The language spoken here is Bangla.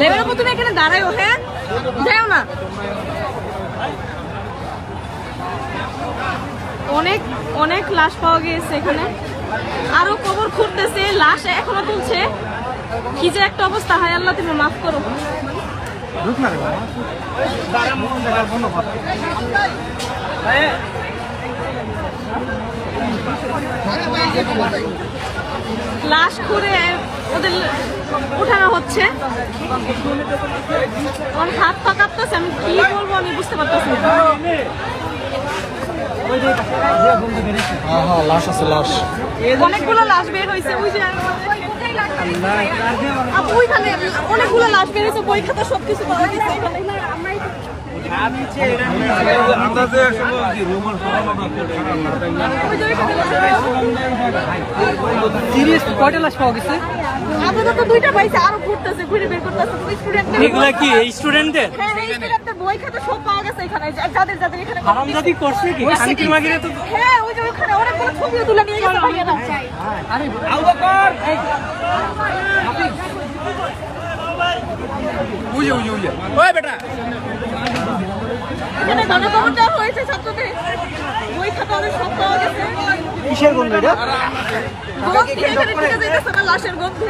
লেভেল উপর তুমি এখানে দাঁড়াও হ্যাঁ? যাও না। অনেক অনেক লাশ পাওয়া গিয়েছে এখানে। আরও কবর খুঁড়তেছে লাশ এখনও তুলছে। কি যে একটা অবস্থা হয় আল্লাহ তুমি মাফ করো। লাশ করে ওদের উঠানো হচ্ছে। আমার হাত পা কাঁপতেছে আমি কি বলব আমি বুঝতে পারতেছি না। লাশ আছে লাশ। অনেকগুলো লাশ বের হয়েছে ওই যে আপু ওইখানে অনেকগুলো লাশ বের হয়েছে বই খাতা সব কিছু পাওয়া গেছে এখানে ওই যে ওইখানে সিরিয়াস কয়টা লাশ পাওয়া গেছে? আপাতত দুইটা পাইছে আরও ঘুরতেছে ঘুরে বের করতেছে। স্টুডেন্টদের এগুলা কি এই স্টুডেন্টদের হ্যাঁ স্টুডেন্টদের বই খাতা সব পাওয়া গেছে এখানে। যাদের যাদের এখানে হারামজাদি করছে কি? খানকির মাগিরে তো হ্যাঁ ওই যে ওখানে অনেকগুলো ছবিও তুলে নিয়ে গেছে ভাইয়ারা উইয়ে উইয়ে উইয়ে ওই বেটা! এখানে গণকবর হয়েছে ছাত্রদের। বই খাতা ওদের সব পাওয়া গেছে। কিসের গন্ধ এটা? লাশের গন্ধে।